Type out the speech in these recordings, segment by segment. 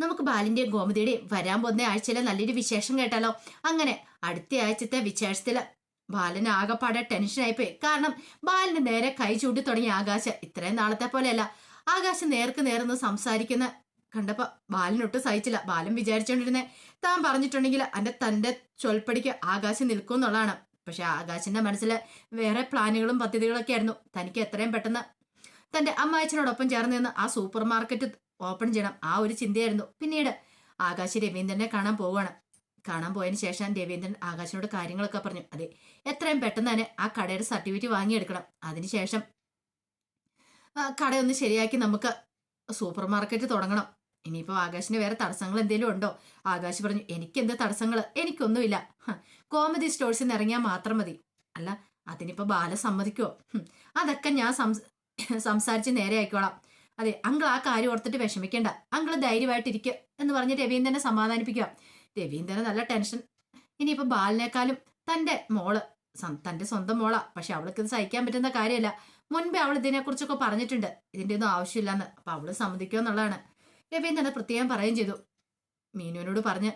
നമുക്ക് ബാലിന്റെയും ഗോമതിയുടെയും വരാൻ പോകുന്ന ആഴ്ചയിലെ നല്ലൊരു വിശേഷം കേട്ടാലോ? അങ്ങനെ അടുത്ത ആഴ്ചത്തെ വിശേഷത്തിൽ ബാലൻ ആകെപ്പാടെ ടെൻഷനായിപ്പോയി കാരണം ബാലിന് നേരെ കൈ ചൂണ്ടി തുടങ്ങിയ ആകാശ. ഇത്രയും നാളത്തെ പോലെയല്ല. ആകാശ് നേർക്ക് നേർന്ന് സംസാരിക്കുന്ന കണ്ടപ്പോ ബാലിനൊട്ടും സഹിച്ചില്ല. ബാലൻ വിചാരിച്ചോണ്ടിരുന്നെ താൻ പറഞ്ഞിട്ടുണ്ടെങ്കിൽ അന്റെ തന്റെ ചൊൽപ്പടിക്ക് ആകാശം നിൽക്കും എന്നുള്ളതാണ്. പക്ഷെ ആകാശിന്റെ മനസ്സിൽ വേറെ പ്ലാനുകളും പദ്ധതികളൊക്കെ ആയിരുന്നു. തനിക്ക് എത്രയും പെട്ടെന്ന് തന്റെ അമ്മായച്ചനോടൊപ്പം ചേർന്ന് നിന്ന് ആ സൂപ്പർ മാർക്കറ്റ് ഓപ്പൺ ചെയ്യണം. ആ ഒരു ചിന്തയായിരുന്നു. പിന്നീട് ആകാശ് രവീന്ദ്രനെ കാണാൻ പോവുകയാണ്. കാണാൻ പോയതിന് ശേഷം രവീന്ദ്രൻ ആകാശിനോട് കാര്യങ്ങളൊക്കെ പറഞ്ഞു. അതെ എത്രയും പെട്ടെന്ന് തന്നെ ആ കടയുടെ സർട്ടിഫിക്കറ്റ് വാങ്ങിയെടുക്കണം. അതിനുശേഷം കടയൊന്ന് ശരിയാക്കി നമുക്ക് സൂപ്പർ മാർക്കറ്റ് തുടങ്ങണം. ഇനിയിപ്പോൾ ആകാശിന് വേറെ തടസ്സങ്ങൾ എന്തെങ്കിലും ഉണ്ടോ? ആകാശ് പറഞ്ഞു എനിക്ക് എന്ത് തടസ്സങ്ങൾ എനിക്കൊന്നുമില്ല കോമഡി സ്റ്റോഴ്സിൽ നിന്ന് ഇറങ്ങിയാൽ മാത്രം മതി. അല്ല അതിനിപ്പോൾ ബാല സമ്മതിക്കുമോ അതൊക്കെ ഞാൻ സംസ് സംസാരിച്ച് നേരെ ആയിക്കോളാം അതെ അങ്കിൾ ആ കാര്യം ഓർത്തിട്ട് വിഷമിക്കേണ്ട. അങ്കിൾ ധൈര്യമായിട്ടിരിക്കുക എന്ന് പറഞ്ഞ് രവീന്ദ്രനെ സമാധാനിപ്പിക്കുക. രവീന്ദ്രന് നല്ല ടെൻഷൻ. ഇനിയിപ്പോ ബാലിനേക്കാളും തന്റെ മോൾ തന്റെ സ്വന്തം മോളാ. പക്ഷെ അവൾക്ക് ഇത് സഹിക്കാൻ പറ്റുന്ന കാര്യമല്ല. മുൻപേ അവൾ ഇതിനെക്കുറിച്ചൊക്കെ പറഞ്ഞിട്ടുണ്ട്. ഇതിന്റെ ഒന്നും ആവശ്യമില്ലെന്ന്. അപ്പൊ അവൾ സമ്മതിക്കുക എന്നുള്ളതാണ്. രവീന്ദ്രനെ പ്രത്യേകം പറയുകയും ചെയ്തു. മീനുവിനോട് പറഞ്ഞ്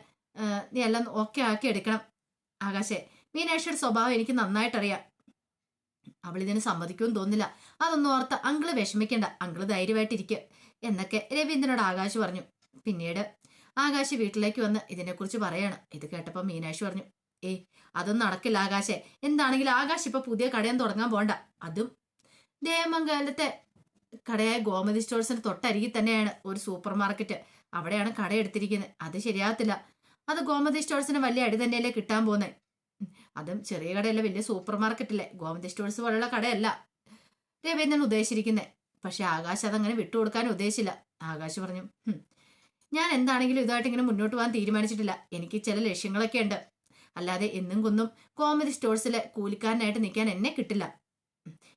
നീ എല്ലാം ഓക്കെ ആക്കി എടുക്കണം. ആകാശേ മീനാക്ഷിയുടെ സ്വഭാവം എനിക്ക് നന്നായിട്ടറിയാം. അവൾ ഇതിന് സമ്മതിക്കുമെന്ന് തോന്നില്ല. അതൊന്നും ഓർത്ത് അങ്കിൾ വിഷമിക്കണ്ട. അങ്കിൾ ധൈര്യമായിട്ടിരിക്കുക എന്നൊക്കെ രവീന്ദ്രനോട് ആകാശ് പറഞ്ഞു. പിന്നീട് ആകാശ് വീട്ടിലേക്ക് വന്ന് ഇതിനെക്കുറിച്ച് പറയാണ്. ഇത് കേട്ടപ്പോൾ മീനാക്ഷി പറഞ്ഞു ഏയ് അതൊന്നും നടക്കില്ല ആകാശെ. എന്താണെങ്കിലും ആകാശ് ഇപ്പൊ പുതിയ കടയും തുടങ്ങാൻ പോണ്ട. അതും ദേവമംഗലത്തെ കടയായ ഗോമതി സ്റ്റോഴ്സിന് തൊട്ടരികിൽ തന്നെയാണ് ഒരു സൂപ്പർ മാർക്കറ്റ്. അവിടെയാണ് കട എടുത്തിരിക്കുന്നത്. അത് ശരിയാകത്തില്ല. അത് ഗോമതി സ്റ്റോഴ്സിന് വലിയ അടി തന്നെയല്ലേ കിട്ടാൻ പോകുന്നത് അതും ചെറിയ കടയല്ല വലിയ സൂപ്പർ മാർക്കറ്റിലെ ഗോവിന്ദ സ്റ്റോഴ്സ് പോലുള്ള കടയല്ല. രവീന്ദ്രൻ ഉദ്ദേശിച്ചിരിക്കുന്നത് പക്ഷെ ആകാശ് അതങ്ങനെ വിട്ടുകൊടുക്കാൻ ഉദ്ദേശിച്ചില്ല. ആകാശ് പറഞ്ഞു ഞാൻ എന്താണെങ്കിലും ഇതായിട്ട് ഇങ്ങനെ മുന്നോട്ട് പോകാൻ തീരുമാനിച്ചിട്ടില്ല. എനിക്ക് ചില ലക്ഷ്യങ്ങളൊക്കെ ഉണ്ട്. അല്ലാതെ എന്നും കുന്നും കോമഡി സ്റ്റോഴ്സിലെ കൂലിക്കാരനായിട്ട് നിൽക്കാൻ എന്നെ കിട്ടില്ല.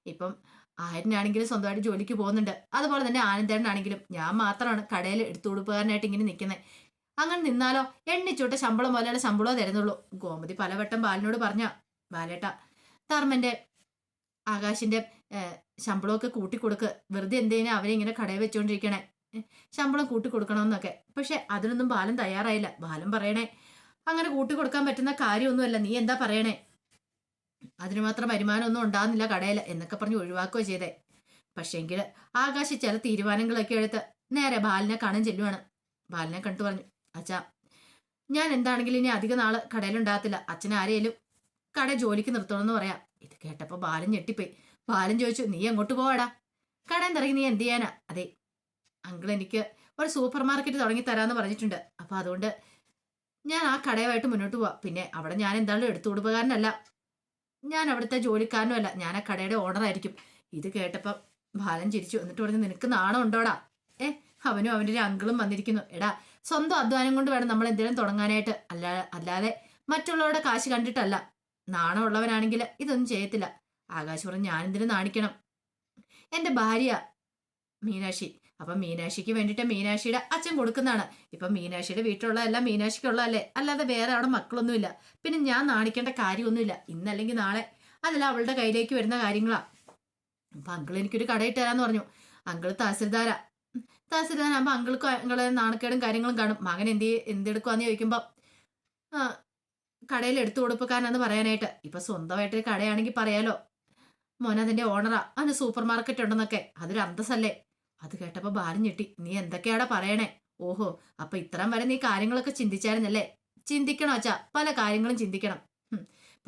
ഇപ്പം ആര്യനാണെങ്കിലും സ്വന്തമായിട്ട് ജോലിക്ക് പോകുന്നുണ്ട്. അതുപോലെ തന്നെ ആനന്ദേട്ടനാണെങ്കിലും ഞാൻ മാത്രമാണ് കടയിൽ എടുത്തു കൊടുക്കാനായിട്ട് ഇങ്ങനെ നിൽക്കുന്നത് അങ്ങനെ നിന്നാലോ? എണ്ണിച്ചൂട്ട ശമ്പളം പോലെയുള്ള ശമ്പളമോ തരുന്നുള്ളൂ. ഗോമതി പലവട്ടം ബാലിനോട് പറഞ്ഞ ബാലേട്ട ധർമ്മന്റെ ആകാശിന്റെ ശമ്പളമൊക്കെ കൂട്ടിക്കൊടുക്ക്. വെറുതെ എന്തേനും അവരെ ഇങ്ങനെ കടയിൽ വെച്ചോണ്ടിരിക്കണേ? ശമ്പളം ശമ്പളം കൂട്ടിക്കൊടുക്കണമെന്നൊക്കെ. പക്ഷെ അതിനൊന്നും ബാലൻ തയ്യാറായില്ല. ബാലൻ പറയണേ അങ്ങനെ കൂട്ടിക്കൊടുക്കാൻ പറ്റുന്ന കാര്യമൊന്നുമല്ല. നീ എന്താ പറയണേ? അതിന് മാത്രം വരുമാനമൊന്നും ഉണ്ടാകുന്നില്ല കടയിൽ എന്നൊക്കെ പറഞ്ഞ് ഒഴിവാക്കുകയോ ചെയ്തേ. പക്ഷേങ്കിൽ ആകാശ് ചില തീരുമാനങ്ങളൊക്കെ എടുത്ത് നേരെ ബാലിനെ കാണാൻ ചെല്ലുവാണ്. ബാലിനെ കണ്ടു പറഞ്ഞു അച്ഛാ ഞാൻ എന്താണെങ്കിലും ഇനി അധിക നാൾ കടയിലുണ്ടാകത്തില്ല. അച്ഛൻ ആരെയും കട ജോലിക്ക് നിർത്തണമെന്ന് പറയാം. ഇത് കേട്ടപ്പോൾ ബാലൻ ഞെട്ടിപ്പോയി. ബാലൻ ചോദിച്ചു നീ അങ്ങോട്ട് പോവാടാ? കടയിൽ ഇറങ്ങി നീ എന്ത് ചെയ്യാനാ? അതെ അങ്കിൾ എനിക്ക് ഒരു സൂപ്പർ മാർക്കറ്റ് തുടങ്ങി തരാമെന്ന് പറഞ്ഞിട്ടുണ്ട്. അപ്പൊ അതുകൊണ്ട് ഞാൻ ആ കടയുമായിട്ട് മുന്നോട്ട് പോവാം. പിന്നെ അവിടെ ഞാൻ എന്തായാലും എടുത്തു കൊടുപ്പുകാരനല്ല ഞാൻ അവിടുത്തെ ജോലിക്കാരനും അല്ല. ഞാൻ ആ കടയുടെ ഓണർ ആയിരിക്കും. ഇത് കേട്ടപ്പം ബാലൻ ചിരിച്ചു. എന്നിട്ട് പറഞ്ഞു നിനക്ക് നാണം ഉണ്ടോടാ ഏ അവനും അവന്റെ അങ്കിളും വന്നിരിക്കുന്നു. എടാ സ്വന്തം അധ്വാനം കൊണ്ട് വേണം നമ്മൾ എന്തെങ്കിലും തുടങ്ങാനായിട്ട്. അല്ലാ അല്ലാതെ മറ്റുള്ളവരുടെ കാശ് കണ്ടിട്ടല്ല. നാണമുള്ളവനാണെങ്കിൽ ഇതൊന്നും ചെയ്യത്തില്ല. ആകാശ് പറഞ്ഞു ഞാൻ എന്തിനു നാണിക്കണം? എന്റെ ഭാര്യ മീനാക്ഷി. അപ്പൊ മീനാക്ഷിക്ക് വേണ്ടിയിട്ട് മീനാക്ഷിയുടെ അച്ഛൻ കൊടുക്കുന്നതാണ്. ഇപ്പൊ മീനാക്ഷിയുടെ വീട്ടിലുള്ള എല്ലാം മീനാക്ഷിക്കുള്ളതല്ലേ? അല്ലാതെ വേറെ അവിടെ മക്കളൊന്നുമില്ല. പിന്നെ ഞാൻ നാണിക്കേണ്ട കാര്യമൊന്നുമില്ല. ഇന്നല്ലെങ്കിൽ നാളെ അതല്ല അവളുടെ കയ്യിലേക്ക് വരുന്ന കാര്യങ്ങളാ. അപ്പൊ അങ്കിൾ എനിക്കൊരു കടയിട്ട് തരാന്ന് പറഞ്ഞു. അങ്കിൾ തഹസിൽദാരാ. തഹസിൽദാരാകുമ്പോ അങ്കിൾക്ക് അങ്കിളെ നാണക്കേടും കാര്യങ്ങളും കാണും. മകൻ എന്ത് എന്തെടുക്കുവാന്ന് ചോദിക്കുമ്പോൾ കടയിൽ എടുത്തു കൊടുപ്പക്കാരനാന്ന് പറയാനായിട്ട്. ഇപ്പൊ സ്വന്തമായിട്ടൊരു കടയാണെങ്കിൽ പറയാലോ. മോൻ അതിന്റെ ഓണറാ. അതിന് സൂപ്പർ മാർക്കറ്റ് ഉണ്ടെന്നൊക്കെ. അതൊരു അന്തസ്സല്ലേ. അത് കേട്ടപ്പോ ഭാരം ഞെട്ടി. നീ എന്തൊക്കെയാടാ പറയണേ? ഓഹോ അപ്പൊ ഇത്രയും വരെ നീ കാര്യങ്ങളൊക്കെ ചിന്തിച്ചായിരുന്നല്ലേ? ചിന്തിക്കണം അച്ഛാ. പല കാര്യങ്ങളും ചിന്തിക്കണം.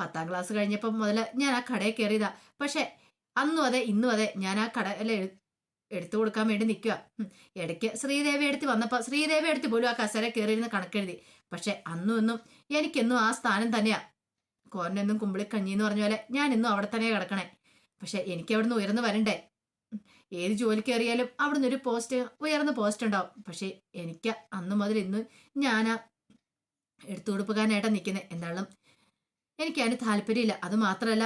പത്താം ക്ലാസ് കഴിഞ്ഞപ്പോൾ മുതൽ ഞാൻ ആ കടയിൽ കയറിയതാ. പക്ഷേ അന്നും അതെ ഇന്നും അതെ ഞാൻ ആ കടയിൽ എടുത്തു കൊടുക്കാൻ വേണ്ടി നിൽക്കുക ഇടയ്ക്ക് ശ്രീദേവി എടുത്ത് വന്നപ്പോൾ ശ്രീദേവി എടുത്ത് പോലും ആ കസേര കയറിയിരുന്ന് കണക്കെഴുതി. പക്ഷെ അന്നും ഇന്നും എനിക്കെന്നും ആ സ്ഥാനം തന്നെയാ. കോരനെന്നും കുമ്പിളി കഞ്ഞി എന്ന് പറഞ്ഞ പോലെ ഞാൻ ഇന്നും അവിടെ തന്നെ കിടക്കണേ. പക്ഷെ എനിക്ക് അവിടുന്ന് ഉയർന്നു വരണ്ടേ? ഏത് ജോലി കയറിയാലും അവിടുന്ന് ഒരു പോസ്റ്റ് ഉയർന്ന പോസ്റ്റ് ഉണ്ടാവും. പക്ഷെ എനിക്ക് അന്ന് മുതൽ ഇന്ന് ഞാനാ എടുത്തു കൊടുപ്പുകാരനായിട്ടാ നിൽക്കുന്നത് എന്തായാലും എനിക്ക് അതിന് താല്പര്യമില്ല. അത് മാത്രമല്ല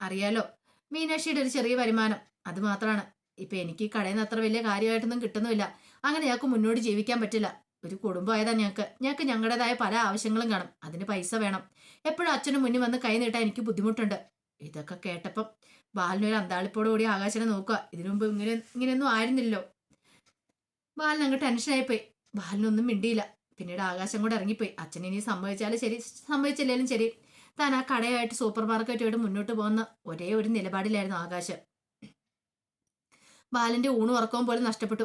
അറിയാലോ മീനാക്ഷിയുടെ ഒരു ചെറിയ വരുമാനം. അത് മാത്രമാണ് ഇപ്പൊ എനിക്ക് കടയിൽ നിന്ന് അത്ര വലിയ കാര്യമായിട്ടൊന്നും കിട്ടുന്നുമില്ല. അങ്ങനെ ഞങ്ങൾക്ക് മുന്നോട്ട് ജീവിക്കാൻ പറ്റില്ല. ഒരു കുടുംബമായതാ ഞങ്ങൾക്ക്. ഞങ്ങൾക്ക് ഞങ്ങളുടേതായ പല ആവശ്യങ്ങളും കാണും. അതിന് പൈസ വേണം. എപ്പോഴും അച്ഛനും മുന്നിൽ വന്ന് കൈ നീട്ടാൻ എനിക്ക് ബുദ്ധിമുട്ടുണ്ട്. ഇതൊക്കെ കേട്ടപ്പം ബാലിനൊരു അന്താളിപ്പോട് കൂടി ആകാശനെ നോക്കുക. ഇതിനു മുമ്പ് ഇങ്ങനെ ഇങ്ങനെയൊന്നും ആയിരുന്നില്ലല്ലോ. ബാലിന് അങ്ങ് ടെൻഷനായിപ്പോയി ബാലിനൊന്നും മിണ്ടിയില്ല. പിന്നീട് ആകാശം കൂടെ ഇറങ്ങിപ്പോയി. അച്ഛൻ ഇനി സംഭവിച്ചാലും ശരി സംഭവിച്ചില്ലെങ്കിലും ശരി. താൻ ആ കടയായിട്ട് സൂപ്പർ മാർക്കറ്റുമായിട്ട് മുന്നോട്ട് പോകുന്ന ഒരേ ഒരു നിലപാടിലായിരുന്നു ആകാശം. ബാലന്റെ ഊണ് ഉറക്കവും പോലും നഷ്ടപ്പെട്ടു.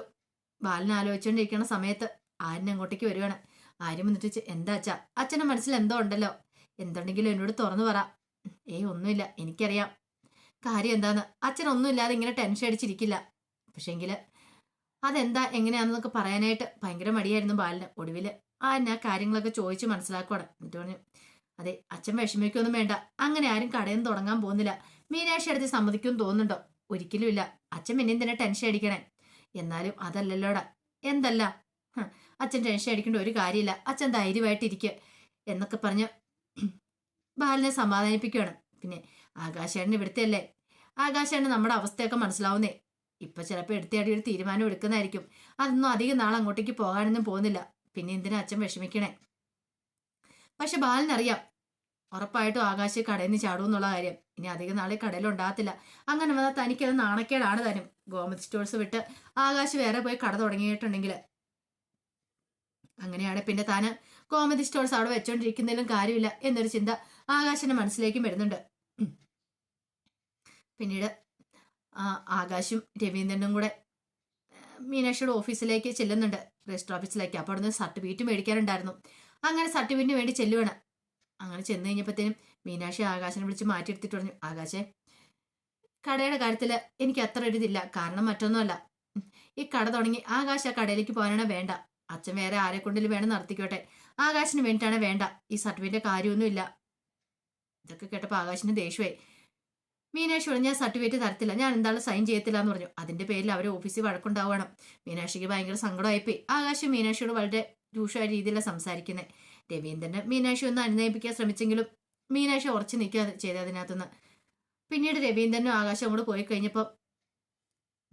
ബാലൻ ആലോചിച്ചുകൊണ്ടിരിക്കുന്ന സമയത്ത് ആര്യൻ അങ്ങോട്ടേക്ക് വരുവാണ്. ആര്യം വന്നിട്ട് എന്താ അച്ഛാ? അച്ഛന്റെ മനസ്സിൽ എന്തോ ഉണ്ടല്ലോ. എന്തുണ്ടെങ്കിലും എന്നോട് തുറന്നു പറ. ഏയ് ഒന്നുമില്ല. എനിക്കറിയാം. കാര്യം എന്താന്ന്? അച്ഛൻ ഒന്നുമില്ലാതെ ഇങ്ങനെ ടെൻഷൻ അടിച്ചിരിക്കില്ല. പക്ഷേങ്കിൽ അതെന്താ എങ്ങനെയാണെന്നൊക്കെ പറയാനായിട്ട് ഭയങ്കര മടിയായിരുന്നു ബാലിന് ഒടുവിൽ ആ ഞാൻ കാര്യങ്ങളൊക്കെ ചോദിച്ച് മനസ്സിലാക്കുവാണ്. എന്നിട്ട് പറഞ്ഞു അതെ അച്ഛൻ വിഷമിക്കൊന്നും വേണ്ട. അങ്ങനെ ആരും കടയൊന്നും തുടങ്ങാൻ പോകുന്നില്ല. മീനാക്ഷി അടുത്ത് സമ്മതിക്കും തോന്നുന്നുണ്ടോ? ഒരിക്കലും ഇല്ല അച്ഛൻ പിന്നെ എന്തിനാ ടെൻഷൻ അടിക്കണേ? എന്നാലും അതല്ലല്ലോടാ. എന്തല്ല? അച്ഛൻ ടെൻഷൻ അടിക്കേണ്ട ഒരു കാര്യമില്ല. അച്ഛൻ ധൈര്യമായിട്ടിരിക്കുക എന്നൊക്കെ പറഞ്ഞ് ബാലിനെ സമാധാനിപ്പിക്കുകയാണ് പിന്നെ ആകാശേണ്ണൻ ഇവിടുത്തെ അല്ലേ ആകാശേട്ടന് നമ്മുടെ അവസ്ഥയൊക്കെ മനസ്സിലാവുന്നേ. ഇപ്പൊ ചിലപ്പോൾ എടുത്തേടി ഒരു തീരുമാനം എടുക്കുന്നതായിരിക്കും. അതൊന്നും അധികം നാൾ അങ്ങോട്ടേക്ക് പോകാനൊന്നും പോകുന്നില്ല. പിന്നെ എന്തിനാ അച്ഛൻ വിഷമിക്കണേ? പക്ഷെ ബാലിനറിയാം ഉറപ്പായിട്ടും ആകാശ് കടയിൽ നിന്ന് ചാടും എന്നുള്ള കാര്യം. ഇനി അധികം നാളെ കടയിലുണ്ടാകത്തില്ല അങ്ങനെ വന്നാൽ തനിക്കത് നാണക്കേടാണ് താനും. ഗോമതി സ്റ്റോഴ്സ് വിട്ട് ആകാശ് വേറെ പോയി കട തുടങ്ങിയിട്ടുണ്ടെങ്കിൽ അങ്ങനെയാണ് പിന്നെ താന് ഗോമതി സ്റ്റോഴ്സ് അവിടെ വെച്ചോണ്ടിരിക്കുന്നതിലും കാര്യമില്ല എന്നൊരു ചിന്ത ആകാശിന്റെ മനസ്സിലേക്കും വരുന്നുണ്ട്. പിന്നീട് ആകാശും രവീന്ദ്രനും കൂടെ മീനാക്ഷിയുടെ ഓഫീസിലേക്ക് ചെല്ലുന്നുണ്ട്. രജിസ്റ്റർ ഓഫീസിലേക്ക്. അപ്പോൾ അവിടുന്ന് സർട്ടിഫിക്കറ്റ് മേടിക്കാറുണ്ടായിരുന്നു അങ്ങനെ സർട്ടിഫിക്കറ്റിന് വേണ്ടി ചെല്ലുവാണ്. അങ്ങനെ ചെന്ന് കഴിഞ്ഞപ്പോഴത്തേനും മീനാക്ഷി ആകാശനെ വിളിച്ച് മാറ്റിയെടുത്തിട്ട് പറഞ്ഞു ആകാശേ കടയുടെ കാര്യത്തിൽ എനിക്ക് അത്ര ഒരു കാരണം മറ്റൊന്നുമല്ല. ഈ കട തുടങ്ങി ആകാശ ആ കടയിലേക്ക് പോകാനാണ് വേണ്ട. അച്ഛൻ വേറെ ആരെ കൊണ്ടെങ്കിലും വേണം നടത്തിക്കോട്ടെ. ആകാശിന് വേണ്ടിയിട്ടാണ് വേണ്ട. ഈ സർട്ടിഫിക്കറ്റ് കാര്യമൊന്നുമില്ല. ഇതൊക്കെ കേട്ടപ്പോൾ ആകാശിന് ദേഷ്യമായി. മീനാക്ഷി പറഞ്ഞു ഞാൻ സർട്ടിഫിക്കറ്റ് തരത്തില്ല. ഞാൻ എന്തായാലും സൈൻ ചെയ്യത്തില്ല എന്ന് പറഞ്ഞു. അതിന്റെ പേരിൽ അവർ ഓഫീസിൽ വഴക്കുണ്ടാവുകയാണ്. മീനാക്ഷിക്ക് ഭയങ്കര സങ്കടമായിപ്പോയി. ആകാശം മീനാക്ഷിയോട് വളരെ രൂക്ഷമായ രീതിയിലാണ് സംസാരിക്കുന്നത് രവീന്ദ്രന് മീനാക്ഷി ഒന്ന് അനുനയിപ്പിക്കാൻ ശ്രമിച്ചെങ്കിലും മീനാക്ഷി ഉറച്ചു നിൽക്കുക ചെയ്തത് അതിനകത്തുനിന്ന്. പിന്നീട് രവീന്ദ്രനും ആകാശം അങ്ങോട്ട് പോയി കഴിഞ്ഞപ്പോൾ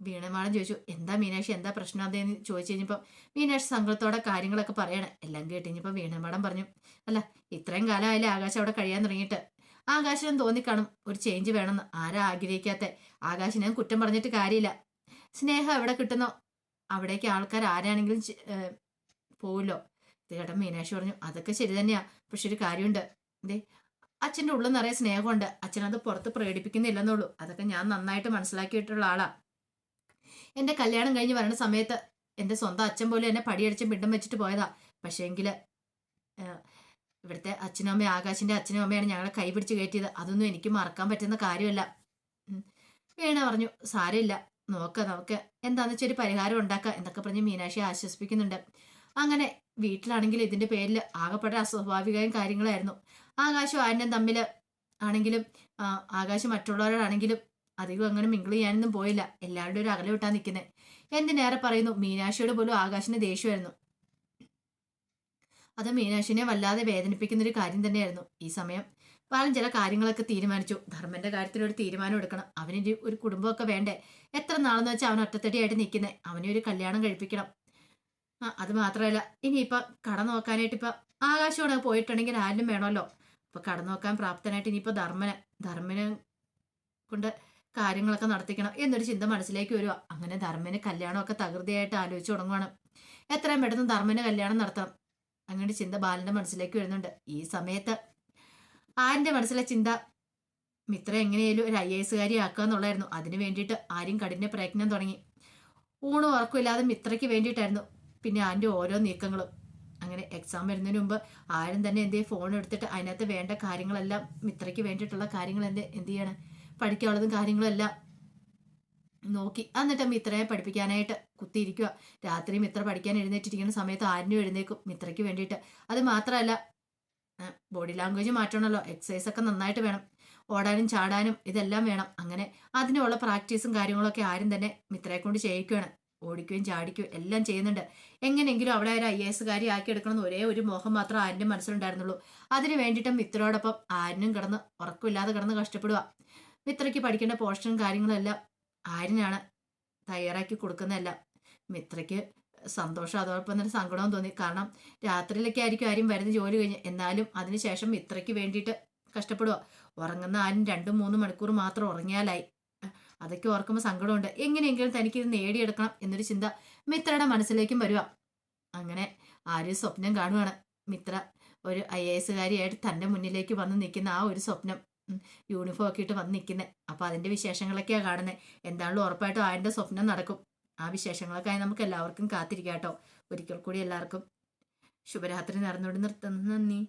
വീണമാളം ചോദിച്ചു എന്താ മീനാക്ഷി എന്താ പ്രശ്നം? അതെന്ന് ചോദിച്ചു കഴിഞ്ഞപ്പോൾ മീനാക്ഷി സങ്കടത്തോടെ കാര്യങ്ങളൊക്കെ പറയണേ. എല്ലാം കേട്ടിഞ്ഞപ്പോൾ വീണമാടം പറഞ്ഞു അല്ല ഇത്രയും കാലമായാലും ആകാശം അവിടെ കഴിയാൻ തുടങ്ങിയിട്ട്. ആകാശിനും തോന്നിക്കാണും ഒരു ചേഞ്ച് വേണമെന്ന്. ആരാ ആഗ്രഹിക്കാത്ത? ആകാശിനെ കുറ്റം പറഞ്ഞിട്ട് കാര്യമില്ല. സ്നേഹം എവിടെ കിട്ടുന്നോ അവിടേക്ക് ആൾക്കാർ ആരാണെങ്കിലും ചെ- പോവില്ലോ മീനാക്ഷി പറഞ്ഞു അതൊക്കെ ശരി തന്നെയാ പക്ഷെ ഒരു കാര്യമുണ്ട്. എന്തേ അച്ഛന്റെ ഉള്ളിൽ നിറയെ സ്നേഹമുണ്ട്. അച്ഛനത് പുറത്ത് പ്രകടിപ്പിക്കുന്നില്ലെന്നുള്ളൂ. അതൊക്കെ ഞാൻ നന്നായിട്ട് മനസ്സിലാക്കിയിട്ടുള്ള ആളാ. എന്റെ കല്യാണം കഴിഞ്ഞ് വരണ സമയത്ത് എന്റെ സ്വന്തം അച്ഛൻ പോലും എന്നെ പടിയടിച്ച് പിണ്ടം വെച്ചിട്ട് പോയതാ. പക്ഷേങ്കിൽ ഇവിടുത്തെ അച്ഛനും അമ്മയും ആകാശിന്റെ അച്ഛനും അമ്മയാണ് ഞങ്ങളെ കൈപിടിച്ച് കയറ്റിയത്. അതൊന്നും എനിക്ക് മറക്കാൻ പറ്റുന്ന കാര്യമല്ല. വീണ പറഞ്ഞു സാരമില്ല. നോക്ക നമുക്ക് എന്താണെന്ന് വെച്ചാൽ ഒരു പരിഹാരം ഉണ്ടാക്കുക എന്നൊക്കെ പറഞ്ഞ് മീനാക്ഷി ആശ്വസിപ്പിക്കുന്നുണ്ട്. അങ്ങനെ വീട്ടിലാണെങ്കിൽ ഇതിന്റെ പേരിൽ ആകെപ്പെട്ട അസ്വാഭാവികമായ കാര്യങ്ങളായിരുന്നു. ആകാശവും ആന്റം തമ്മിൽ ആണെങ്കിലും ആകാശം മറ്റുള്ളവരോടാണെങ്കിലും അധികം അങ്ങനെ മിങ്കിൾ ചെയ്യാനൊന്നും പോയില്ല. എല്ലാവരുടെയും ഒരു അകലെ വിട്ടാ നിൽക്കുന്നത് എന്തിനേറെ പറയുന്നു? മീനാക്ഷിയോട് പോലും ആകാശിന് ദേഷ്യമായിരുന്നു. അത് മീനാക്ഷിനെ വല്ലാതെ വേദനിപ്പിക്കുന്ന ഒരു കാര്യം തന്നെയായിരുന്നു. ഈ സമയം ബാലൻ ചില കാര്യങ്ങളൊക്കെ തീരുമാനിച്ചു. ധർമ്മന്റെ കാര്യത്തിൽ ഒരു തീരുമാനം എടുക്കണം. അവന് ഒരു കുടുംബമൊക്കെ വേണ്ടേ? എത്ര നാളെന്ന് വെച്ചാൽ അവൻ ഒറ്റത്തടിയായിട്ട് നിൽക്കുന്നത് അവനെ ഒരു കല്യാണം കഴിപ്പിക്കണം. ആ അത് മാത്രമല്ല. ഇനിയിപ്പം കട നോക്കാനായിട്ട് ഇപ്പം ആകാശമാണ് പോയിട്ടുണ്ടെങ്കിൽ ആരും വേണമല്ലോ. അപ്പൊ കട നോക്കാൻ പ്രാപ്തനായിട്ട് ഇനിയിപ്പോൾ ധർമ്മന് ധർമ്മനെ കൊണ്ട് കാര്യങ്ങളൊക്കെ നടത്തിക്കണം എന്നൊരു ചിന്ത മനസ്സിലേക്ക് വരിക അങ്ങനെ ധർമ്മന് കല്യാണമൊക്കെ തകൃതിയായിട്ട് ആലോചിച്ച് തുടങ്ങുവാണ്. എത്രയും പെട്ടെന്ന് ധർമ്മന് കല്യാണം നടത്തണം. അങ്ങനെ ചിന്ത ബാലന്റെ മനസ്സിലേക്ക് വരുന്നുണ്ട്. ഈ സമയത്ത് ആരിന്റെ മനസ്സിലെ ചിന്ത മിത്ര എങ്ങനെയായാലും ഒരു ഐ എസ് കാരി ആക്കുക എന്നുള്ളായിരുന്നു അതിന് വേണ്ടിയിട്ട് ആരും കഠിന പ്രയത്നം തുടങ്ങി. ഊണും ഉറക്കമില്ലാതെ മിത്രയ്ക്ക് വേണ്ടിയിട്ടായിരുന്നു. പിന്നെ അതിന്റെ ഓരോ നീക്കങ്ങളും. അങ്ങനെ എക്സാം വരുന്നതിന് മുമ്പ് ആരും തന്നെ എന്ത് ഫോൺ എടുത്തിട്ട് അതിനകത്ത് വേണ്ട കാര്യങ്ങളെല്ലാം മിത്രയ്ക്ക് വേണ്ടിയിട്ടുള്ള കാര്യങ്ങൾ എന്ത് എന്ത് ചെയ്യണം? പഠിക്കാനുള്ളതും കാര്യങ്ങളെല്ലാം നോക്കി. എന്നിട്ട് മിത്രയെ പഠിപ്പിക്കാനായിട്ട് കുത്തിയിരിക്കുക രാത്രി മിത്ര പഠിക്കാൻ എഴുന്നേറ്റിരിക്കുന്ന സമയത്ത് ആരിനും എഴുന്നേക്കും മിത്രയ്ക്ക് വേണ്ടിയിട്ട്. അത് മാത്രമല്ല ബോഡി ലാംഗ്വേജ് മാറ്റണമല്ലോ. എക്സസൈസ് ഒക്കെ നന്നായിട്ട് വേണം. ഓടാനും ചാടാനും ഇതെല്ലാം വേണം. അങ്ങനെ അതിനുള്ള പ്രാക്ടീസും കാര്യങ്ങളൊക്കെ ആരും തന്നെ മിത്രയെ കൊണ്ട് ചെയ്യിക്കുകയാണ് ഓടിക്കുകയും ചാടിക്കുകയും എല്ലാം ചെയ്യുന്നുണ്ട്. എങ്ങനെയെങ്കിലും അവിടെ ഒരു ഐ എസ് കാരി ആക്കി എടുക്കണമെന്ന് ഒരേ ഒരു മോഹം മാത്രം ആരിന്റെ മനസ്സിലുണ്ടായിരുന്നുള്ളൂ. അതിന് വേണ്ടിയിട്ട് മിത്രയോടൊപ്പം ആരിനും കിടന്ന് ഉറക്കമില്ലാതെ കിടന്ന് കഷ്ടപ്പെടുക മിത്രയ്ക്ക് പഠിക്കേണ്ട പോർഷനും കാര്യങ്ങളെല്ലാം ആരിനാണ് തയ്യാറാക്കി കൊടുക്കുന്നതെല്ലാം. മിത്രയ്ക്ക് സന്തോഷം അതോടൊപ്പം തന്നെ സങ്കടവും തോന്നി. കാരണം രാത്രിയിലൊക്കെ ആയിരിക്കും ആരും വരുന്ന ജോലി കഴിഞ്ഞ്. എന്നാലും അതിനുശേഷം മിത്രയ്ക്ക് വേണ്ടിയിട്ട് കഷ്ടപ്പെടുക ഉറങ്ങുന്ന ആരും രണ്ടും മൂന്നും മണിക്കൂർ മാത്രം ഉറങ്ങിയാലായി. അതൊക്കെ ഓർക്കുമ്പോൾ സങ്കടമുണ്ട്. എങ്ങനെയെങ്കിലും തനിക്കിത് നേടിയെടുക്കണം എന്നൊരു ചിന്ത മിത്രയുടെ മനസ്സിലേക്കും വരിക അങ്ങനെ ആരും സ്വപ്നം കാണുവാണ്. മിത്ര ഒരു ഐ എ എസുകാരിയായിട്ട് തന്റെ മുന്നിലേക്ക് വന്ന് നിൽക്കുന്ന ആ ഒരു സ്വപ്നം യൂണിഫോം ഒക്കെ ഇട്ട് വന്ന് നിൽക്കുന്നത് അപ്പോൾ അതിന്റെ വിശേഷങ്ങളൊക്കെയാണ് കാണുന്നത് എന്താണല്ലോ ഉറപ്പായിട്ടും ആന്റെ സ്വപ്നം നടക്കും. ആ വിശേഷങ്ങളൊക്കെ ആയി നമുക്ക് എല്ലാവർക്കും കാത്തിരിക്കാം കേട്ടോ ഒരിക്കൽ കൂടി എല്ലാവർക്കും ശുഭരാത്രി നടന്നുകൊണ്ട് നിർത്തുന്നു. നന്ദി.